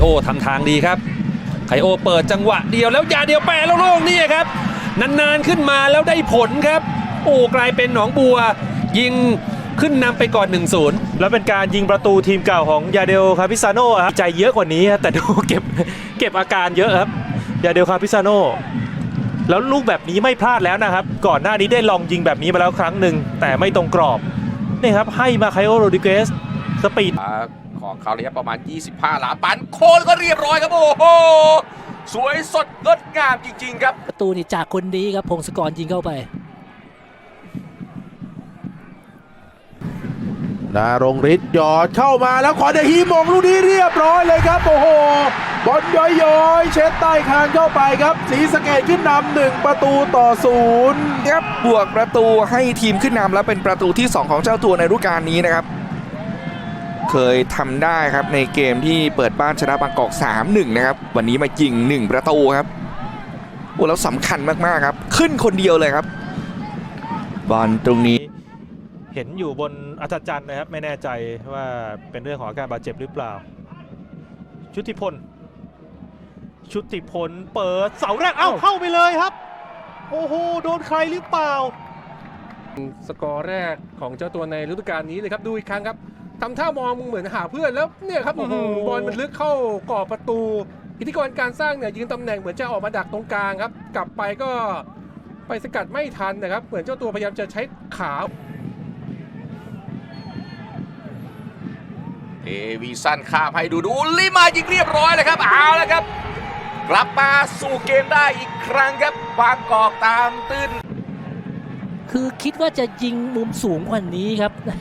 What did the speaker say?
โอทำทางดีครับไคโอเปิดจังหวะเดียวแล้วยาเดียวแปะแล้วโล่งนี่ครับ นานๆขึ้นมาแล้วได้ผลครับ โอ้กลายเป็นหนองบัว ยิงขึ้นนำไปก่อน 1-0 แล้วเป็นการยิงประตูทีมเก่าของยาเดลคาพิซาโน่ครับใจเยอะกว่านี้ครับแต่ดูเก็บเก็บอาการเยอะครับยาเดลคาพิซาโน่แล้วลูกแบบนี้ไม่พลาดแล้วนะครับ ก่อนหน้านี้ได้ลองยิงแบบนี้มาแล้วครั้งหนึ่งแต่ไม่ตรงกรอบนี่ครับให้มาไคโอโรดิเกสสปีด ของเขาระยะประมาณ 25 หลาปันโคนก็เรียบร้อยครับโอ้โหสวยสดงดงามจริง ๆ ครับ ประตูนี่จากคนนี้ครับพงศกรยิงเข้าไป นารงฤทธิ์หยอดเข้ามาแล้วขอเดฮีมงลูกนี้เรียบร้อยเลยครับโอ้โหบอลย้อยๆ เช็ดใต้คางเข้าไปครับสีสะเกตขึ้นนำหนึ่งประตูต่อศูนย์ครับบวกประตูให้ทีมขึ้นนำและเป็นประตูที่ 2 ของเจ้าตัวในฤดูกาลนี้นะครับ เคยทำได้ครับในเกมที่เปิดบ้านชนะบางกอก3-1นะครับวันนี้มายิง 1 ประตูครับโอ้แล้วสำคัญมากๆครับ ขึ้นคนเดียวเลยครับบอลตรงนี้เห็นอยู่บนอัศจรรย์นะครับ ไม่แน่ใจว่าเป็นเรื่องของอาการบาดเจ็บหรือเปล่า ชุติพล ชุติพลเปิดเสาแรกเอ้าเข้าไปเลยครับ โอ้โหโดนใครหรือเปล่า สกอร์แรกของเจ้าตัวในฤดูกาลนี้เลยครับ ดูอีกครั้งครับ ทำท่ามองเหมือนหาเพื่อนแล้วเนี่ยครับโอ้โหบอลมันลึกเข้ากรอบประตูพิธีกรการสร้างเนี่ยยืนตำแหน่งเหมือนจะออกมาดักตรงกลางครับ กลับไปก็ไปสกัดไม่ทันนะครับ เหมือนเจ้าตัวพยายามจะใช้ขาเอวีสันข้ามให้ดูดูลิมายิงเรียบร้อยเลยครับเอาแล้วครับ กลับมาสู่เกมได้อีกครั้งครับบางกอกตามตื้นคือคิดว่าจะยิงมุมสูงกว่านี้ครับแหม